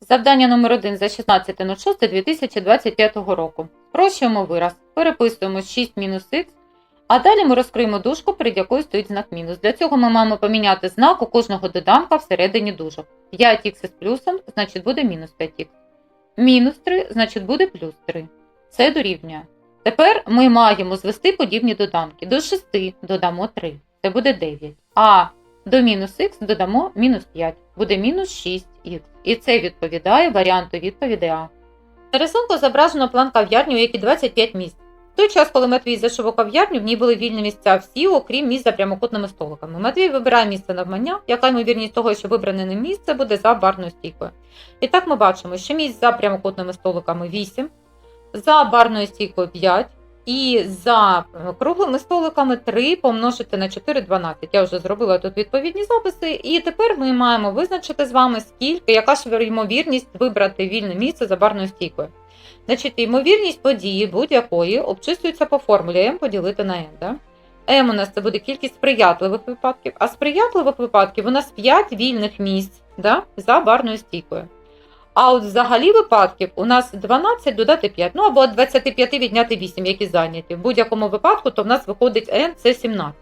Завдання номер 1 за 16.06.2025 року. Спрощуємо вираз, переписуємо 6 мінус х, а далі ми розкриємо дужку, перед якою стоїть знак мінус. Для цього ми маємо поміняти знак у кожного доданка всередині дужок. 5х із плюсом, значить буде мінус 5х. Мінус 3, значить буде плюс 3. Це дорівнює. Тепер ми маємо звести подібні доданки. До 6 додамо 3. Це буде 9. А до мінус х додамо мінус 5. Буде мінус 6х. І це відповідає варіанту відповіді А. На рисунку зображено план кав'ярні, у якій 25 місць. В той час, коли Матвій зайшов у кав'ярню, в ній були вільні місця всі, окрім місць за прямокутними столиками. Матвій вибирає місце навмання, яка ймовірність того, що вибране ним місце буде за барною стійкою. І так ми бачимо, що місць за прямокутними столиками 8, за барною стійкою 5, і за е, круглими столиками 3 помножити на 4 12. Я вже зробила тут відповідні записи, і тепер ми маємо визначити з вами, скільки, яка ж ймовірність вибрати вільне місце за барною стійкою. Значить, ймовірність події будь-якої обчислюється по формулі m поділити на n. Да? m у нас це буде кількість сприятливих випадків, а сприятливих випадків у нас 5 вільних місць да? за барною стійкою. А от взагалі випадків у нас 12 додати 5, ну або від 25 відняти 8, які зайняті. В будь-якому випадку, то в нас виходить n це 17.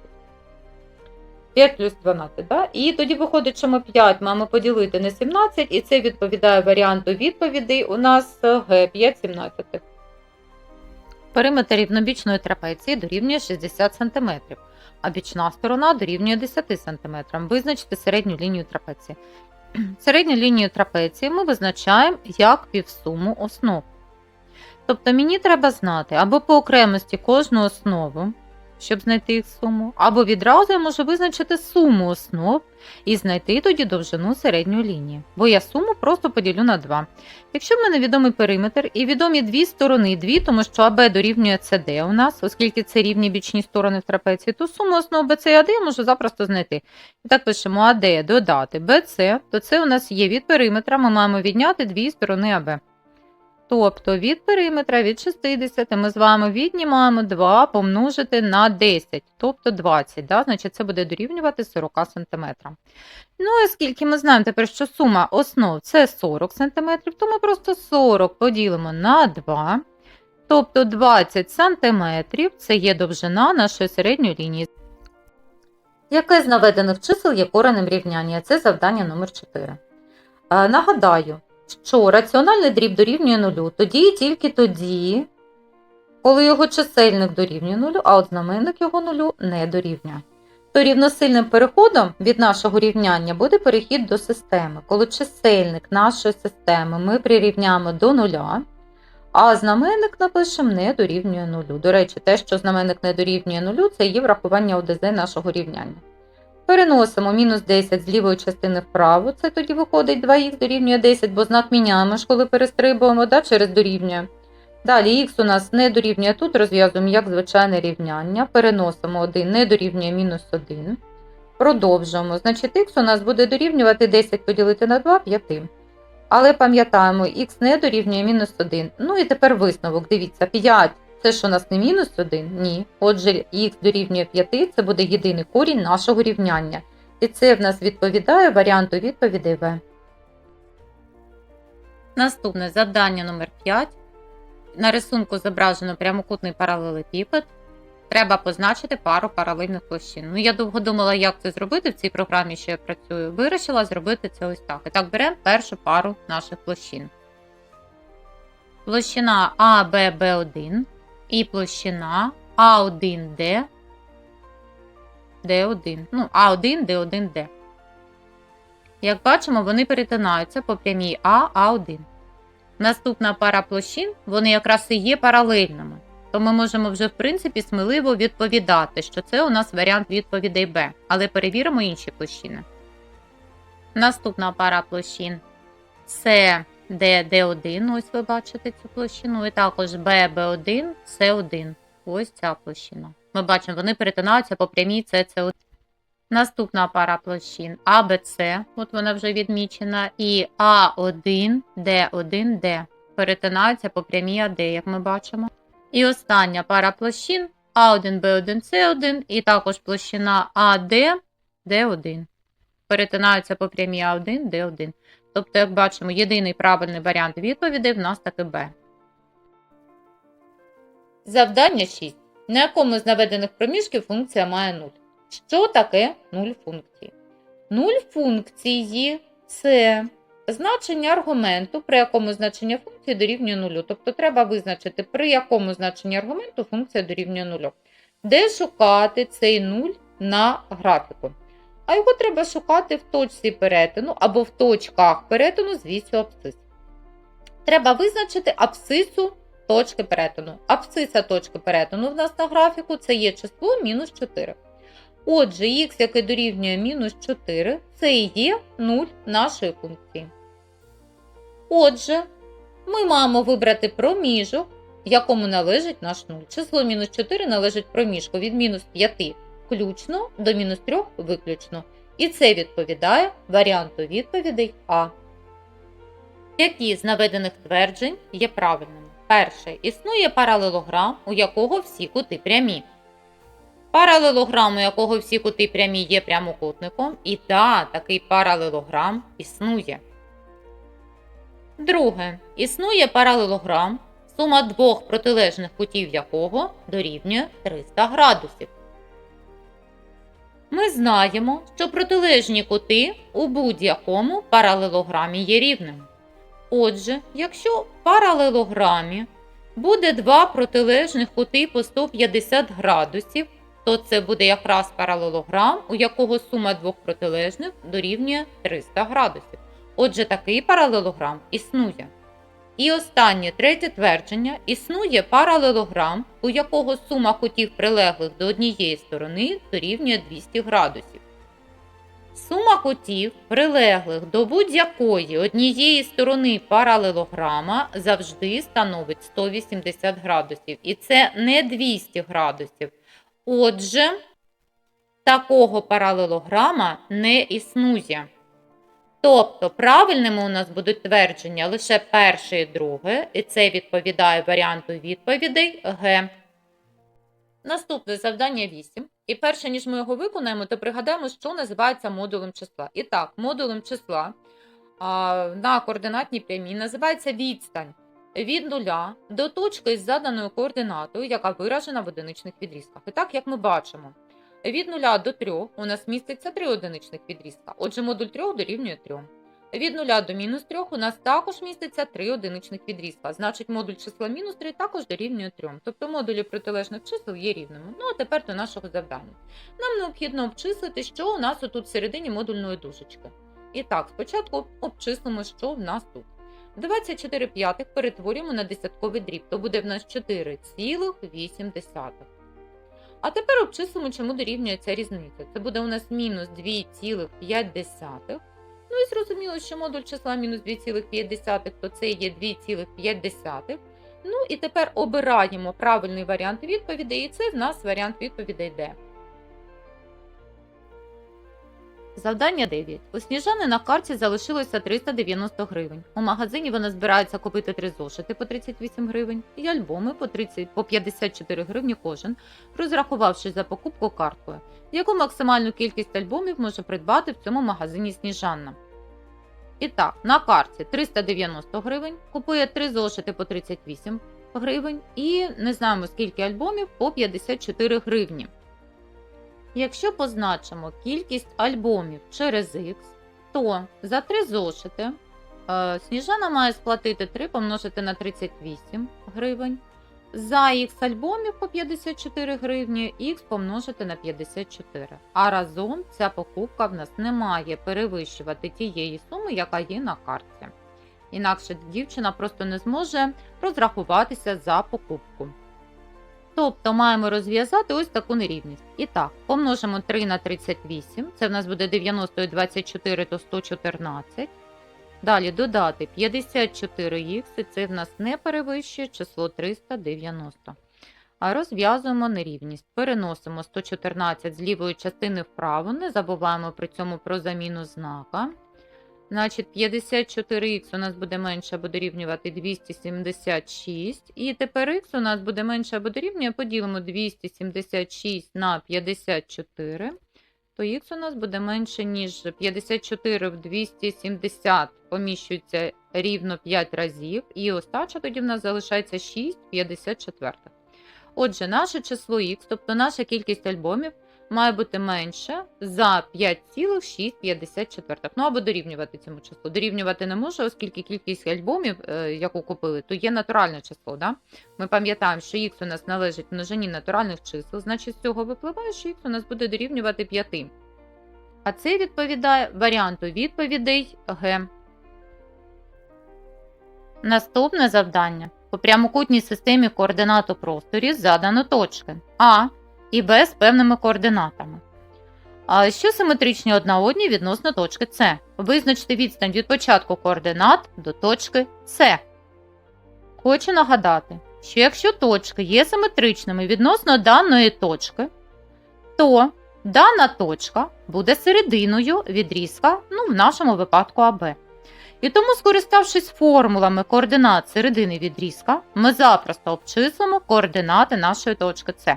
5 плюс 12, да? І тоді виходить, що ми 5 маємо поділити на 17, і це відповідає варіанту відповідей у нас Г 5 17. Периметр рівнобічної трапеції дорівнює 60 см, а бічна сторона дорівнює 10 см. Визначте середню лінію трапеції. Середню лінію трапеції ми визначаємо як півсуму основ. Тобто мені треба знати або по окремості кожну основу, щоб знайти їх суму, або відразу я можу визначити суму основ і знайти тоді довжину середньої лінії. Бо я суму просто поділю на 2. Якщо в мене відомий периметр і відомі дві сторони, дві, тому що АБ дорівнює СД у нас, оскільки це рівні бічні сторони в трапеції, то суму основ BC і AD я можу запросто знайти. І так пишемо АД додати BC, то це у нас є від периметра, ми маємо відняти дві сторони АБ. Тобто від периметра від 60 ми з вами віднімаємо 2 помножити на 10, тобто 20. Да? Значить, це буде дорівнювати 40 см. Ну, оскільки ми знаємо тепер, що сума основ це 40 см, то ми просто 40 поділимо на 2. Тобто 20 см це є довжина нашої середньої лінії. Яке з наведених чисел є коренем рівняння? Це завдання номер 4. Е, Нагадаю, що раціональний дріб дорівнює нулю тоді і тільки тоді, коли його чисельник дорівнює нулю, а от знаменник його нулю не дорівнює. То рівносильним переходом від нашого рівняння буде перехід до системи, коли чисельник нашої системи ми прирівняємо до нуля, а знаменник напишемо не дорівнює нулю. До речі, те, що знаменник не дорівнює нулю, це є врахування ОДЗ нашого рівняння. Переносимо мінус 10 з лівої частини вправо, це тоді виходить 2х дорівнює 10, бо знак міняємо ж, коли перестрибуємо да, через дорівнює. Далі х у нас не дорівнює тут, розв'язуємо як звичайне рівняння. Переносимо 1 не дорівнює мінус 1. Продовжуємо. Значить, х у нас буде дорівнювати 10 поділити на 2 5. Але пам'ятаємо, х не дорівнює мінус 1. Ну і тепер висновок. Дивіться, 5 це ж у нас не мінус 1? Ні. Отже, х дорівнює 5, це буде єдиний корінь нашого рівняння. І це в нас відповідає варіанту відповідей В. Наступне завдання номер 5. На рисунку зображено прямокутний паралелепіпед. Треба позначити пару паралельних площин. Ну, я довго думала, як це зробити в цій програмі, що я працюю. Вирішила зробити це ось так. І так, беремо першу пару наших площин. Площина АББ1 і площина А1D D1. Ну, А1, D1, D. Як бачимо, вони перетинаються по прямій А, А1. Наступна пара площин, вони якраз і є паралельними. То ми можемо вже, в принципі, сміливо відповідати, що це у нас варіант відповідей Б. Але перевіримо інші площини. Наступна пара площин це Д Д1, ось ви бачите цю площину, і також Б1, С1. Ось ця площина. Ми бачимо, вони перетинаються по прямій СС1. Наступна пара площин АБЦ, от вона вже відмічена, і А1, Д1, Д. Перетинаються по прямій АД, як ми бачимо. І остання пара площин А1, Б1, С1, і також площина АД, Д1. Перетинаються по прямій А1, Д1. Тобто, як бачимо, єдиний правильний варіант відповідей в нас таки Б. Завдання 6. На якому з наведених проміжків функція має 0? Що таке 0 функції? 0 функції це значення аргументу, при якому значення функції дорівнює 0. Тобто треба визначити, при якому значенні аргументу функція дорівнює 0. Де шукати цей 0 на графіку? А його треба шукати в точці перетину або в точках перетину з вісю абсцис. Треба визначити абсцису точки перетину. Абсциса точки перетину в нас на графіку це є число мінус 4. Отже, х, яке дорівнює мінус 4, це і є 0 нашої функції. Отже, ми маємо вибрати проміжок, якому належить наш 0. Число мінус 4 належить проміжку від мінус 5 включно до мінус 3 виключно. І це відповідає варіанту відповідей А. Які з наведених тверджень є правильними? Перше. Існує паралелограм, у якого всі кути прямі. Паралелограм, у якого всі кути прямі є прямокутником. І та, такий паралелограм існує. Друге. Існує паралелограм, сума двох протилежних кутів якого дорівнює 300 градусів. Ми знаємо, що протилежні кути у будь-якому паралелограмі є рівними. Отже, якщо в паралелограмі буде два протилежних кути по 150 градусів, то це буде якраз паралелограм, у якого сума двох протилежних дорівнює 300 градусів. Отже, такий паралелограм існує. І останнє третє твердження: існує паралелограм, у якого сума кутів прилеглих до однієї сторони дорівнює 200 градусів. Сума кутів, прилеглих до будь-якої однієї сторони паралелограма, завжди становить 180 градусів. І це не 200 градусів. Отже, такого паралелограма не існує. Тобто правильними у нас будуть твердження лише перше і друге, і це відповідає варіанту відповідей Г. Наступне завдання 8. І перше, ніж ми його виконаємо, то пригадаємо, що називається модулем числа. І так, модулем числа а, на координатній прямій називається відстань від нуля до точки з заданою координатою, яка виражена в одиничних відрізках. І так, як ми бачимо, від 0 до 3 у нас міститься 3 одиничних відрізка. Отже, модуль 3 дорівнює 3. Від 0 до мінус 3 у нас також міститься 3 одиничних відрізка. Значить, модуль числа мінус 3 також дорівнює 3. Тобто модулі протилежних чисел є рівними. Ну, а тепер до нашого завдання. Нам необхідно обчислити, що у нас отут всередині модульної дужечки. І так, спочатку обчислимо, що в нас тут. 24 п'ятих перетворюємо на десятковий дріб, то буде в нас 4,8. А тепер обчислимо, чому дорівнює ця різниця. Це буде у нас мінус 2,5. Ну і зрозуміло, що модуль числа мінус 2,5, то це є 2,5. Ну і тепер обираємо правильний варіант відповідей, і це в нас варіант відповідей Д. Завдання 9. У Сніжани на карті залишилося 390 гривень. У магазині вона збирається купити три зошити по 38 гривень і альбоми по, 30, по 54 гривні кожен, розрахувавши за покупку карткою. Яку максимальну кількість альбомів може придбати в цьому магазині Сніжанна? І так, на карті 390 гривень, купує три зошити по 38 гривень і не знаємо скільки альбомів по 54 гривні. Якщо позначимо кількість альбомів через Х, то за три зошити е, Сніжана має сплатити 3 помножити на 38 гривень. За х альбомів по 54 гривні, х помножити на 54. А разом ця покупка в нас не має перевищувати тієї суми, яка є на картці. Інакше дівчина просто не зможе розрахуватися за покупку. Тобто маємо розв'язати ось таку нерівність. І так, помножимо 3 на 38, це в нас буде 90 і 24, то 114. Далі додати 54х, і це в нас не перевищує число 390. А розв'язуємо нерівність. Переносимо 114 з лівої частини вправо, не забуваємо при цьому про заміну знака. Значить, 54х у нас буде менше або дорівнювати 276. І тепер х у нас буде менше або дорівнює, поділимо 276 на 54. то х у нас буде менше, ніж 54 в 270 поміщується рівно 5 разів, і остача тоді в нас залишається 6 54. Отже, наше число х, тобто наша кількість альбомів, має бути менше за 5,654. Ну або дорівнювати цьому числу. Дорівнювати не може, оскільки кількість альбомів, е, яку купили, то є натуральне число. Да? Ми пам'ятаємо, що х у нас належить множині натуральних чисел, значить з цього випливає, що х у нас буде дорівнювати 5. А це відповідає варіанту відповідей Г. Наступне завдання. По прямокутній системі координат у просторі задано точки А і Б з певними координатами. А що симетричні одна одній відносно точки С. Визначте відстань від початку координат до точки С. Хочу нагадати, що якщо точки є симетричними відносно даної точки, то дана точка буде серединою відрізка, ну, в нашому випадку АБ. І тому, скориставшись формулами координат середини відрізка, ми запросто обчислимо координати нашої точки С.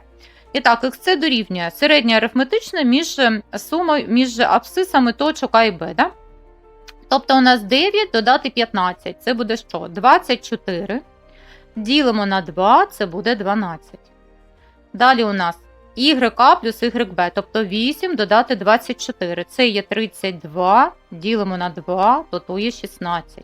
І так, х дорівнює середнє арифметичне між е, сумою між абсцисами точок А і Б. Да? Тобто у нас 9 додати 15, це буде що? 24. Ділимо на 2, це буде 12. Далі у нас YA плюс YB, тобто 8 додати 24. Це є 32, ділимо на 2, то то є 16.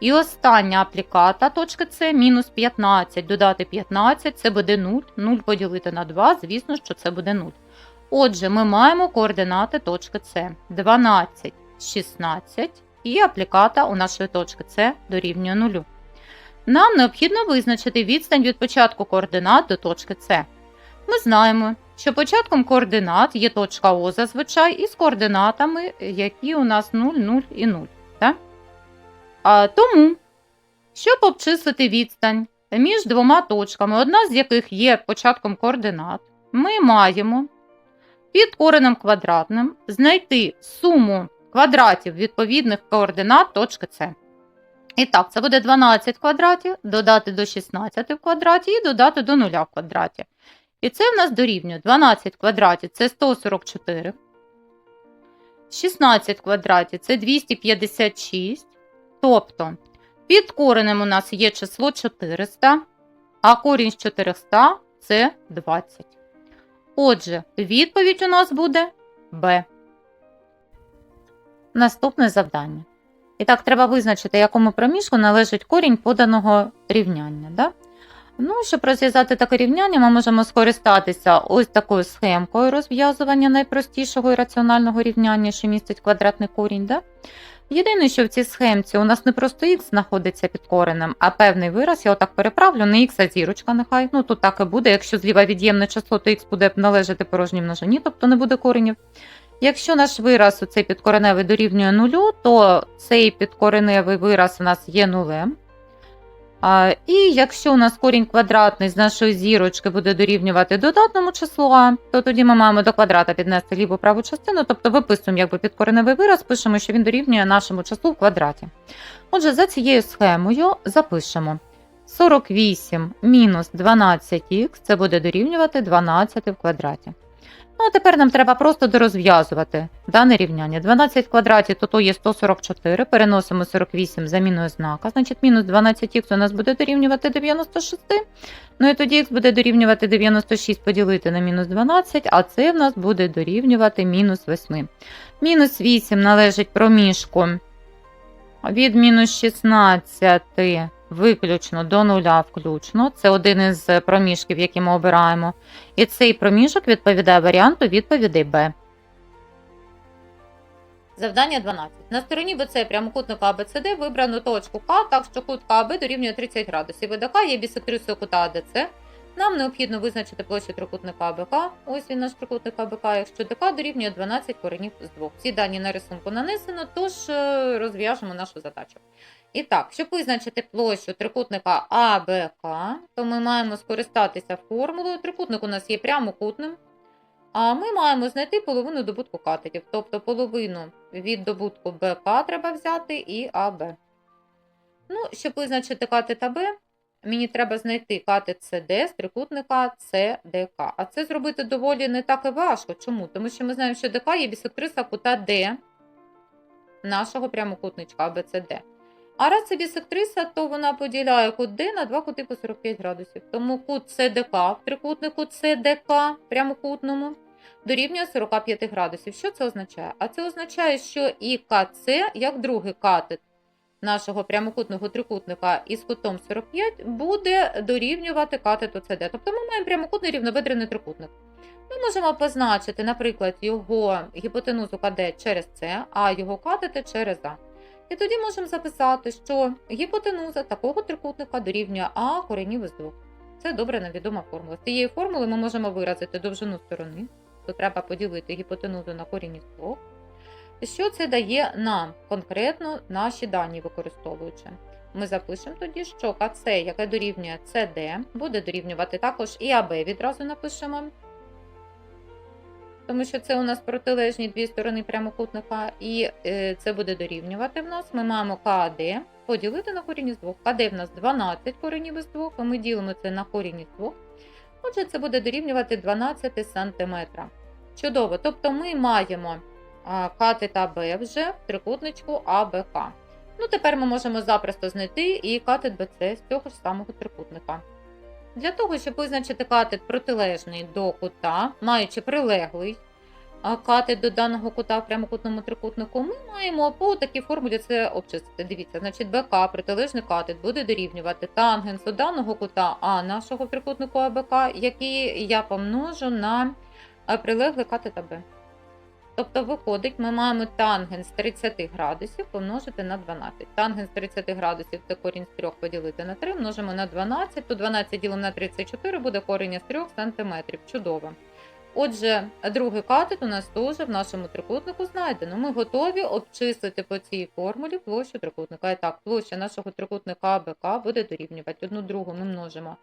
І остання апліката точки С мінус 15 додати 15, це буде 0. 0 поділити на 2, звісно, що це буде 0. Отже, ми маємо координати точки С 12, 16 і апліката у нашої точки С дорівнює 0. Нам необхідно визначити відстань від початку координат до точки С. Ми знаємо, що початком координат є точка О зазвичай із координатами, які у нас 0, 0 і 0. А, тому, щоб обчислити відстань між двома точками, одна з яких є початком координат, ми маємо під коренем квадратним знайти суму квадратів відповідних координат точки С. І так, це буде 12 квадратів, додати до 16 в квадраті і додати до 0 в квадраті. І це в нас дорівнює 12 квадратів це 144. 16 квадратів це 256. Тобто, під коренем у нас є число 400, а корінь з 400 це 20. Отже, відповідь у нас буде Б. Наступне завдання. І так, треба визначити, якому проміжку належить корінь поданого рівняння. Да? Ну, щоб розв'язати таке рівняння, ми можемо скористатися ось такою схемкою розв'язування найпростішого і раціонального рівняння, що містить квадратний корінь. Да? Єдине, що в цій схемці у нас не просто х знаходиться під коренем, а певний вираз, я отак переправлю, не х, а зірочка нехай. Ну тут так і буде. Якщо зліва від'ємне число, то х буде належати порожній множині, тобто не буде коренів. Якщо наш вираз, оцей підкореневий дорівнює нулю, то цей підкореневий вираз у нас є нулем. А, І якщо у нас корінь квадратний з нашої зірочки буде дорівнювати додатному числу а, то тоді ми маємо до квадрата піднести ліву праву частину, тобто виписуємо якби підкореневий вираз, пишемо, що він дорівнює нашому числу в квадраті. Отже, за цією схемою запишемо 48 мінус 12х, це буде дорівнювати 12 в квадраті. Ну, а тепер нам треба просто дорозв'язувати дане рівняння. 12 квадратів, то то є 144, переносимо 48 заміною знака, значить мінус 12х у нас буде дорівнювати 96. Ну і тоді х буде дорівнювати 96 поділити на мінус 12, а це в нас буде дорівнювати мінус 8. Мінус 8 належить проміжку від мінус 16 виключно до нуля включно. Це один із проміжків, які ми обираємо. І цей проміжок відповідає варіанту відповідей Б. Завдання 12. На стороні БЦ прямокутника ABCD вибрано точку К, так що кут КАБ дорівнює 30 градусів. ВДК є бісектрисою кута АДЦ. Нам необхідно визначити площу трикутника АБК. Ось він наш трикутник АБК, якщо ДК дорівнює 12 коренів з 2. Ці дані на рисунку нанесено, тож е, розв'яжемо нашу задачу. І так, щоб визначити площу трикутника АБК, то ми маємо скористатися формулою. Трикутник у нас є прямокутним, а ми маємо знайти половину добутку катетів. Тобто половину від добутку БК треба взяти і АБ. Ну, щоб визначити катет АБ, мені треба знайти катет СД з трикутника СДК. А це зробити доволі не так і важко. Чому? Тому що ми знаємо, що ДК є бісектриса кута Д нашого прямокутничка АБЦД. А раз це бісектриса, то вона поділяє кут Д на два кути по 45 градусів. Тому кут СДК в трикутнику СДК прямокутному дорівнює 45 градусів. Що це означає? А це означає, що і КЦ, як другий катет нашого прямокутного трикутника із кутом 45, буде дорівнювати катету СД. Тобто ми маємо прямокутний рівноведрений трикутник. Ми можемо позначити, наприклад, його гіпотенузу КД через С, а його катети через А. І тоді можемо записати, що гіпотенуза такого трикутника дорівнює А коренів із двох. Це добре невідома формула. З цієї формули ми можемо виразити довжину сторони, то треба поділити гіпотенузу на корінь із двох. Що це дає нам конкретно наші дані використовуючи? Ми запишемо тоді, що КЦ, яке дорівнює CD, буде дорівнювати також і АБ відразу напишемо. Тому що це у нас протилежні дві сторони прямокутника, і е, це буде дорівнювати в нас. Ми маємо КАД поділити на корінь із двох. КД в нас 12 коренів із двох, і ми ділимо це на корінь із двох. Отже, це буде дорівнювати 12 см. Чудово. Тобто ми маємо а, катет АБ вже в трикутничку АБК. Ну, тепер ми можемо запросто знайти і катет БЦ з цього ж самого трикутника. Для того, щоб визначити катет протилежний до кута, маючи прилеглий катет до даного кута в прямокутному трикутнику, ми маємо по такій формулі це обчистити. Дивіться, значить БК, протилежний катет, буде дорівнювати тангенсу даного кута А нашого трикутнику АБК, який я помножу на прилеглий катет АБ. Тобто, виходить, ми маємо тангенс 30 градусів помножити на 12. Тангенс 30 градусів це корінь з 3 поділити на 3, множимо на 12, то 12 ділимо на 34 буде корінь з 3 см. Чудово. Отже, другий катет у нас теж в нашому трикутнику знайдено. Ми готові обчислити по цій формулі площу трикутника. І так, площа нашого трикутника АБК буде дорівнювати. Одну другу ми множимо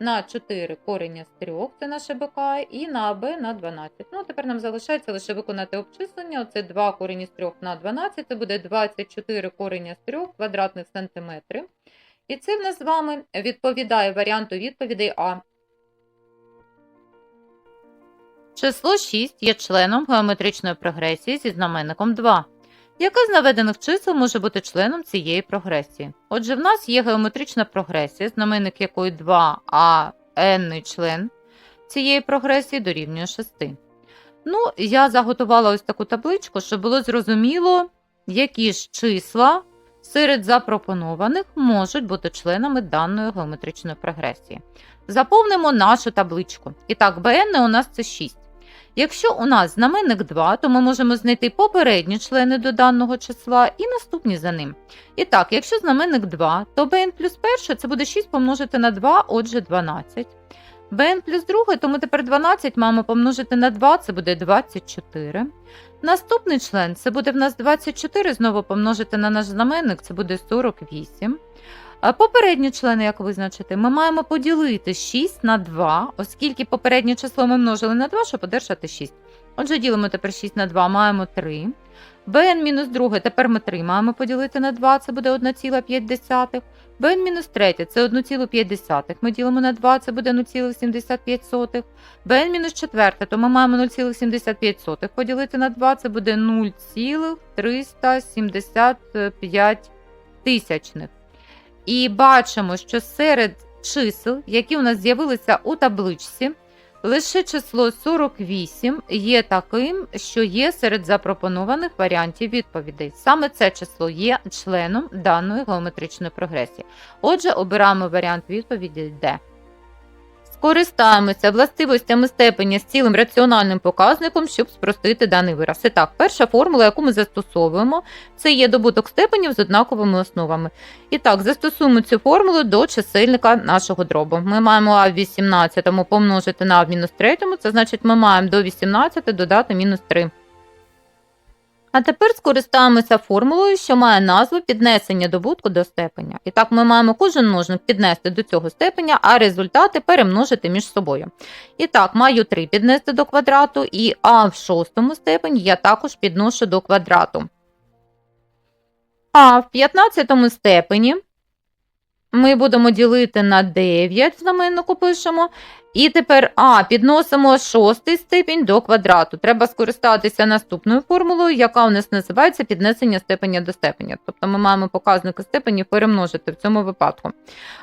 на 4 корення з 3, це наше БК, і на АБ на 12. Ну, тепер нам залишається лише виконати обчислення. Оце 2 корені з 3 на 12, це буде 24 корення з 3 квадратних сантиметрів. І це в нас з вами відповідає варіанту відповідей А. Число 6 є членом геометричної прогресії зі знаменником 2. Яке з наведених чисел може бути членом цієї прогресії? Отже, в нас є геометрична прогресія, знаменник якої 2, а n член цієї прогресії дорівнює 6. Ну, я заготувала ось таку табличку, щоб було зрозуміло, які ж числа серед запропонованих можуть бути членами даної геометричної прогресії. Заповнимо нашу табличку. І так, bn у нас це 6. Якщо у нас знаменник 2, то ми можемо знайти попередні члени до даного числа і наступні за ним. І так, якщо знаменник 2, то bn плюс 1 це буде 6 помножити на 2, отже 12. bn плюс 2, то ми тепер 12 маємо помножити на 2, це буде 24. Наступний член це буде в нас 24, знову помножити на наш знаменник, це буде 48. Попередні члени, як визначити, ми маємо поділити 6 на 2, оскільки попереднє число ми множили на 2, щоб одержати 6. Отже, ділимо тепер 6 на 2, маємо 3. bn мінус 2, тепер ми 3 маємо поділити на 2, це буде 1,5. bn мінус 3, це 1,5. Ми ділимо на 2, це буде 0,75. bn мінус 4, то ми маємо 0,75 поділити на 2, це буде 0,375 тисячних. І бачимо, що серед чисел, які у нас з'явилися у табличці, лише число 48 є таким, що є серед запропонованих варіантів відповідей. Саме це число є членом даної геометричної прогресії. Отже, обираємо варіант відповіді D. Скористаємося властивостями степеня з цілим раціональним показником, щоб спростити даний вираз. І так, перша формула, яку ми застосовуємо, це є добуток степенів з однаковими основами. І так, застосуємо цю формулу до чисельника нашого дробу. Ми маємо а в 18 помножити на а в мінус 3, це значить ми маємо до 18 додати мінус 3. А тепер скористаємося формулою, що має назву піднесення добутку до степеня. І так ми маємо кожен множник піднести до цього степеня, а результати перемножити між собою. І так, маю 3 піднести до квадрату, і а в шостому степені я також підношу до квадрату. А в 15 степені ми будемо ділити на 9, знаменнику пишемо. І тепер А підносимо шостий степінь до квадрату. Треба скористатися наступною формулою, яка у нас називається піднесення степеня до степеня. Тобто ми маємо показники степені перемножити в цьому випадку.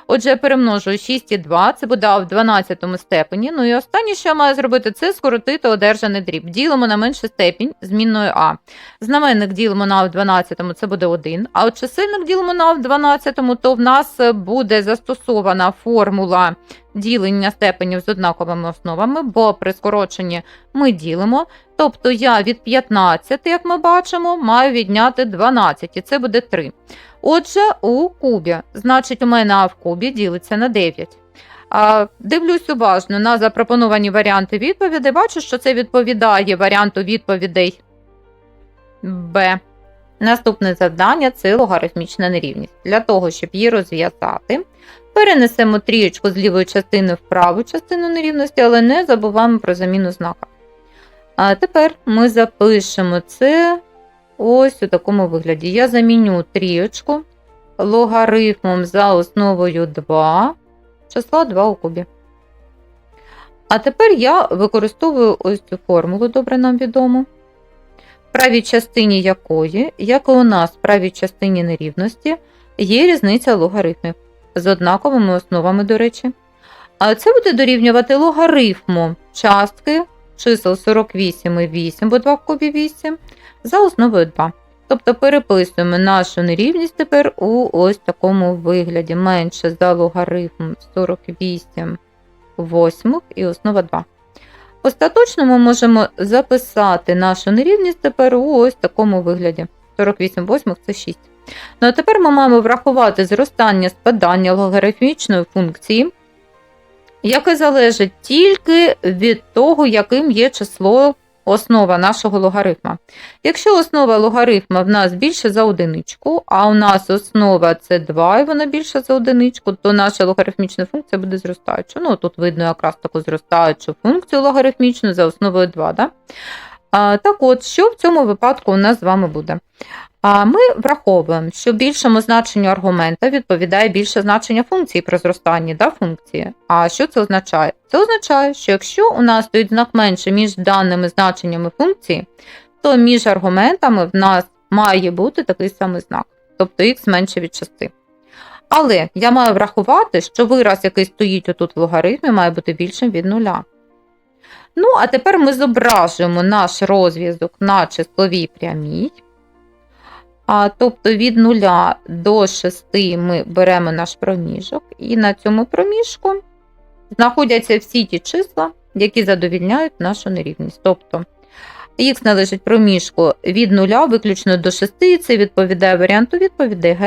Отже, перемножую 6,2, це буде в 12 степені. Ну і останнє, що я маю зробити, це скоротити одержаний дріб. Ділимо на менший степінь змінною А. Знаменник ділимо на в 12, це буде 1. А от чисельник ділимо на в 12, то в нас буде застосована формула ділення степенів з однаковими основами, бо при скороченні ми ділимо. Тобто я від 15, як ми бачимо, маю відняти 12, і це буде 3. Отже, у кубі, значить, у мене А в кубі ділиться на 9. А, Дивлюсь уважно на запропоновані варіанти відповідей. Бачу, що це відповідає варіанту відповідей Б. Наступне завдання це логарифмічна нерівність. Для того, щоб її розв'язати, перенесемо трієчку з лівої частини в праву частину нерівності, але не забуваємо про заміну знака. А тепер ми запишемо це ось у такому вигляді. Я заміню трієчку логарифмом за основою 2, числа 2 у кубі. А тепер я використовую ось цю формулу, добре нам відомо в правій частині якої, як і у нас в правій частині нерівності, є різниця логарифмів з однаковими основами, до речі. А це буде дорівнювати логарифму частки чисел 48 і 8, бо 2 в кубі 8, за основою 2. Тобто переписуємо нашу нерівність тепер у ось такому вигляді. Менше за логарифм 48 восьмих і основа 2. Остаточно ми можемо записати нашу нерівність тепер у ось такому вигляді. 48 восьмих це 6. Ну а тепер ми маємо врахувати зростання спадання логарифмічної функції, яке залежить тільки від того, яким є число основа нашого логарифма. Якщо основа логарифма в нас більше за одиничку, а у нас основа це 2, і вона більше за одиничку, то наша логарифмічна функція буде зростаюча. Ну, тут видно якраз таку зростаючу функцію логарифмічну за основою 2. Да? Так от, що в цьому випадку у нас з вами буде? Ми враховуємо, що більшому значенню аргумента відповідає більше значення функції при зростанні да, функції. А що це означає? Це означає, що якщо у нас стоїть знак менше між даними значеннями функції, то між аргументами в нас має бути такий самий знак, тобто х менше від 6. Але я маю врахувати, що вираз, який стоїть отут в логарифмі, має бути більшим від нуля. Ну, а тепер ми зображуємо наш розв'язок на числовій прямій. А, Тобто від 0 до 6 ми беремо наш проміжок, і на цьому проміжку знаходяться всі ті числа, які задовільняють нашу нерівність. Тобто х належить проміжку від 0 виключно до 6, і це відповідає варіанту відповідей Г.